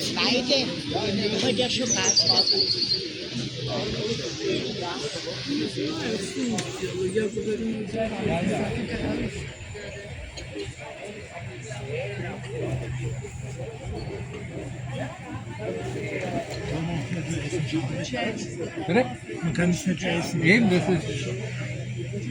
Zweite, hat ja schon passt. Bitte? Man kann es nicht essen. Eben, das ist.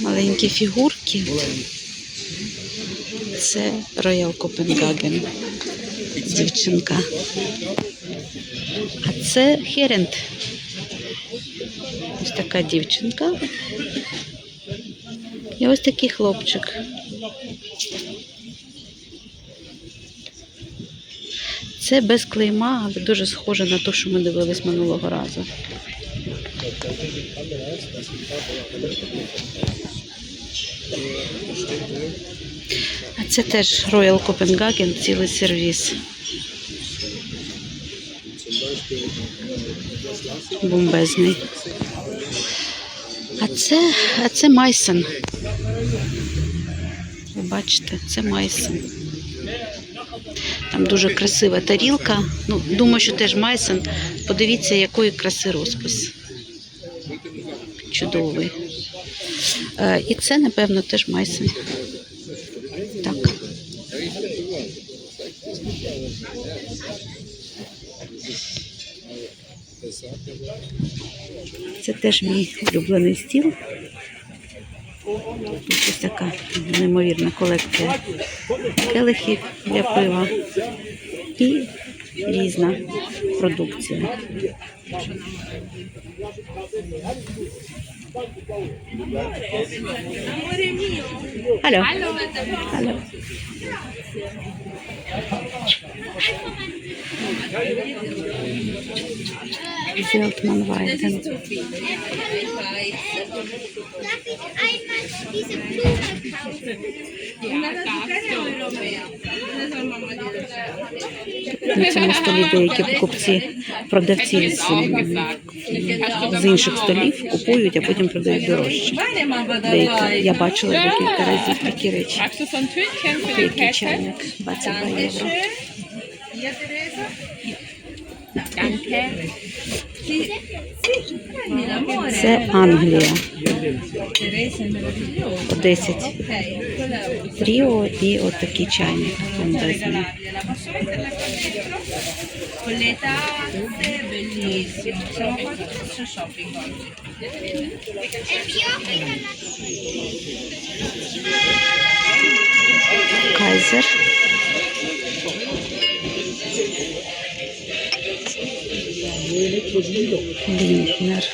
Маленькі фігурки. Це Royal Copenhagen. Дівчинка. А це Херент. Ось така дівчинка. І ось такий хлопчик. Це без клейма, але дуже схоже на те, що ми дивились минулого разу. А це теж Royal Copenhagen, цілий сервіс. Бомбезний. А це, а це Майсон. Ви бачите, це Майсон. Там дуже красива тарілка. Ну, думаю, що теж Майсон. Подивіться, якої краси розпис. Чудовий. Е, і це, напевно, теж Майсон. Так. Це теж мій улюблений стіл. Ось така неймовірна колекція келихів для пива і різна продукція. Hello. Hello. Hello. Man weiter. Kaufen? На столі деякі покупці, продавці з, з інших столів купують, а потім продають дорожче. Деякі, я бачила декілька разів такі речі. Magst du so ein Tütchen für die Який Kette? чайник 22 євро. Це Англія. По 10 тріо і отакий чайник бомбезний. Con Лінтнер.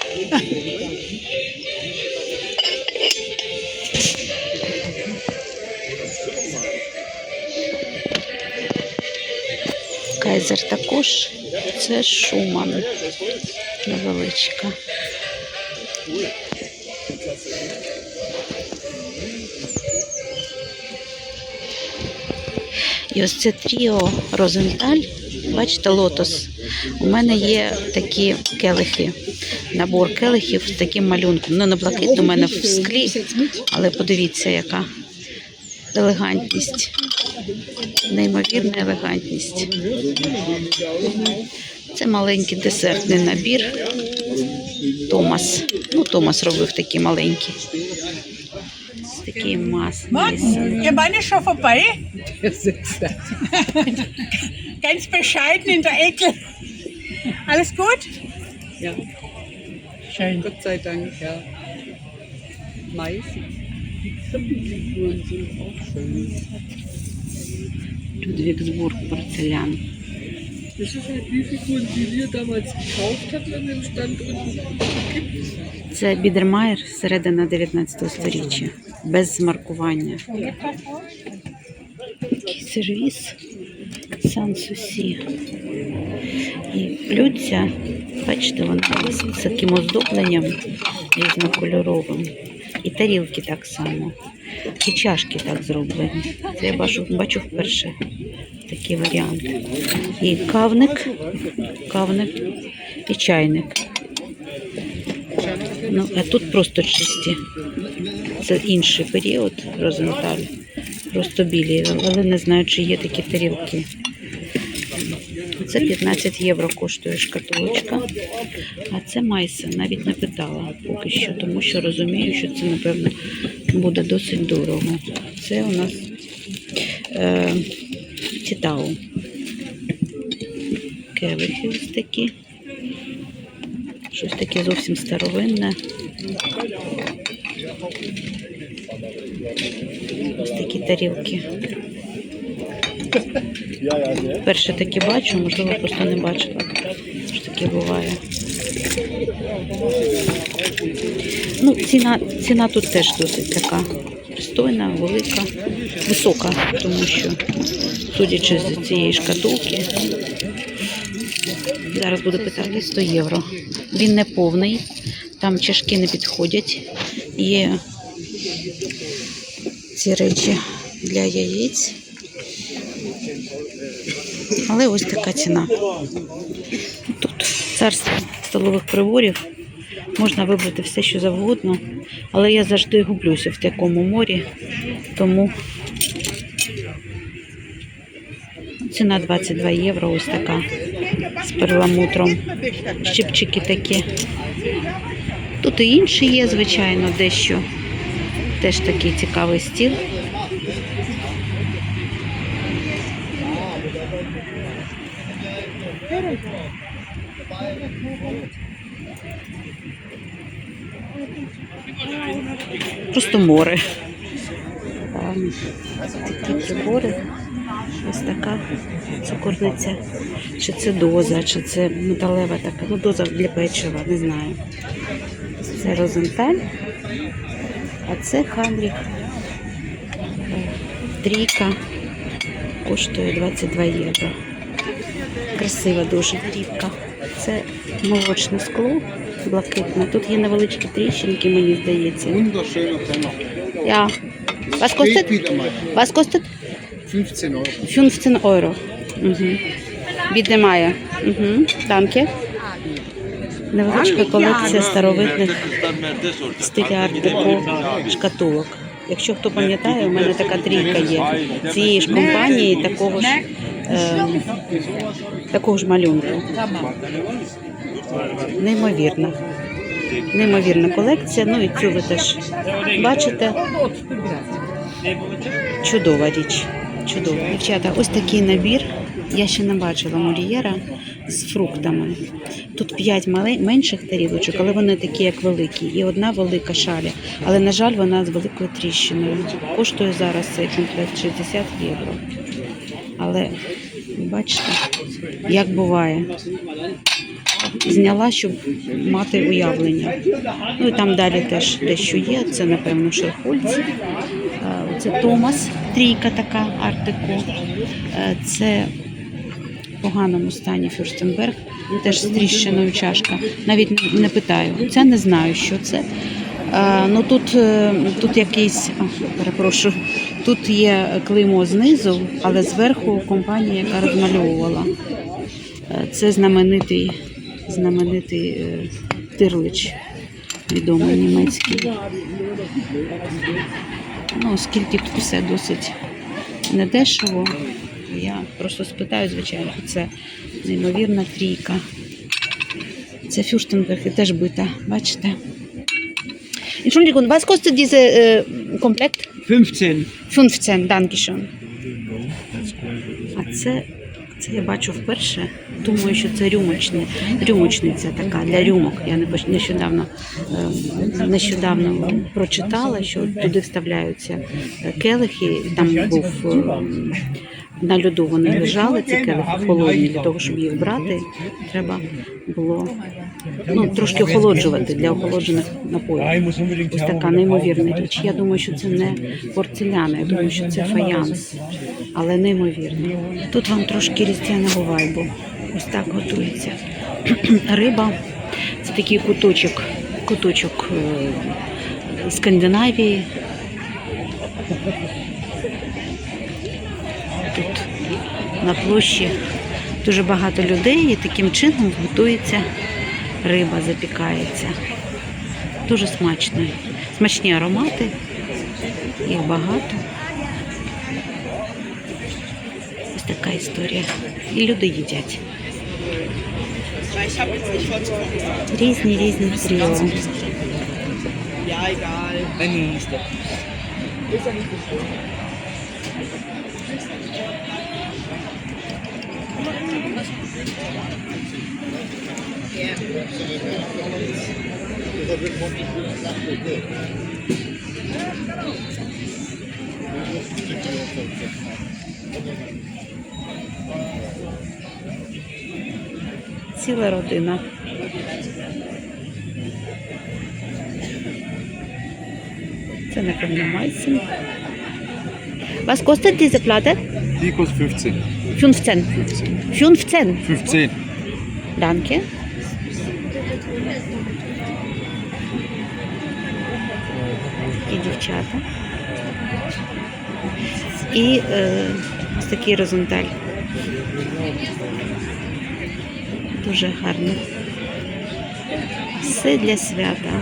Кайзер також. Це Шуман. Невеличка. І ось це тріо Розенталь. Бачите, лотос. У мене є такі келихи. Набор келихів з таким малюнком. Ну, не блакитно, у мене в склі, але подивіться, яка елегантність. Неймовірна елегантність. Це маленький десертний набір. Томас. Ну, Томас робив такі маленькі. Такий мас. Ihr Mann ist vorbei. Ganz bescheiden in der Ecke. Alles gut? Ja, Schön. Gott sei Dank, ja. Mais. Figuren sind auch schön. Людвігсбург порцелян. Das ist halt die Figuren, die wir damals gekauft hatten an dem Stand und Це Бідермайер середина 19 століття, без маркування. Такий сервіс Сан-Сусі. Блюдця, бачите, вони з таким оздобленням різнокольоровим. І тарілки так само. І чашки так зроблені. Це я бачу, бачу вперше такий варіант. І кавник, кавник і чайник. Ну, а тут просто чисті. Це інший період Розенталь. Просто білі, але не знаю, чи є такі тарілки. Це 15 євро коштує шкатулочка. А це майса. Навіть не питала поки що, тому що розумію, що це, напевно, буде досить дорого. Це у нас е, Тітау. Келихи ось такі. Щось таке зовсім старовинне. Ось такі тарілки. Перше такі бачу, можливо, просто не бачила. Що таке буває. Ну, ціна, ціна тут теж досить така пристойна, велика, висока, тому що, судячи з цієї шкатулки, Зараз буду питати 100 євро. Він не повний, там чашки не підходять. Є ці речі для яєць. Але ось така ціна. Тут царство столових приборів. Можна вибрати все, що завгодно, але я завжди гублюся в такому морі, тому ціна 22 євро, ось така з перламутром. Щипчики такі. Тут і інші є, звичайно, дещо. Теж такий цікавий стіл. Просто море. Ем, Такі прибори. Ось така цукорниця. Чи це доза, чи це металева така. Ну, доза для печива, не знаю. Це розенталь, а це хандрік. Е, Трійка коштує 22 євро. Красива дуже трійка. Це молочне скло блакитне. Тут є невеличкі тріщинки, мені здається. Я. Was kostet? Was kostet? 15 Euro. 15 Euro. Угу. Віднімає. Угу. Данке. Невеличка колекція старовинних в арт-деко шкатулок. Якщо хто пам'ятає, у мене така трійка є цієї ж компанії, такого ж, е, такого ж малюнку. Неймовірна. Неймовірна колекція. Ну і цю ви теж бачите. Чудова річ. Чудово. Дівчата, ось такий набір. Я ще не бачила мольєра з фруктами. Тут п'ять менших тарілочок, але вони такі, як великі, і одна велика шаля. Але, на жаль, вона з великою тріщиною. Коштує зараз цей комплект 60 євро. Але бачите, як буває. Зняла, щоб мати уявлення. Ну і там далі теж дещо є. Це, напевно, Шерхольц. Е, Це Томас, трійка така, артико. Е, Це поганому стані Фюрстенберг, теж з тріщиною чашка. Навіть не- питаю. Це не знаю, що це. Е, Ну тут, е, тут якийсь, а, перепрошую, тут є клеймо знизу, але зверху компанія, яка розмальовувала. Е, Це знаменитий, знаменитий е, тирлич, відомий німецький. Ну, оскільки тут все досить недешево, я просто спитаю, звичайно, це неймовірна трійка. Це Фюрштенберг і теж бита, бачите? Entschuldigung, was kostet diese äh, Komplett? 15. 15, danke schön. А це, це я бачу вперше. Думаю, що це рюмочне, рюмочниця така для рюмок. Я не нещодавно, е, нещодавно прочитала, що туди вставляються е, келихи. Там був е, на льоду вони лежали, ці келихи холодні. Для того, щоб їх брати, треба було ну, трошки охолоджувати для охолоджених напоїв. Ось така неймовірна річ. Я думаю, що це не порцеляна, я думаю, що це фаянс, але неймовірно. Тут вам трошки різдвяного вайбу. Ось так готується. Риба це такий куточок, куточок е, Скандинавії. На площі дуже багато людей і таким чином готується риба, запікається. Дуже смачно. Смачні аромати, їх багато. Ось така історія. І люди їдять. Різні різні тріо. Ціла родина. Це напевно Майсен. Was kostet diese Platte? Die kostet 15. 15. 15. 15. Danke. І дівчата. І е, ось такий розенталь. Дуже гарно. Все для свята.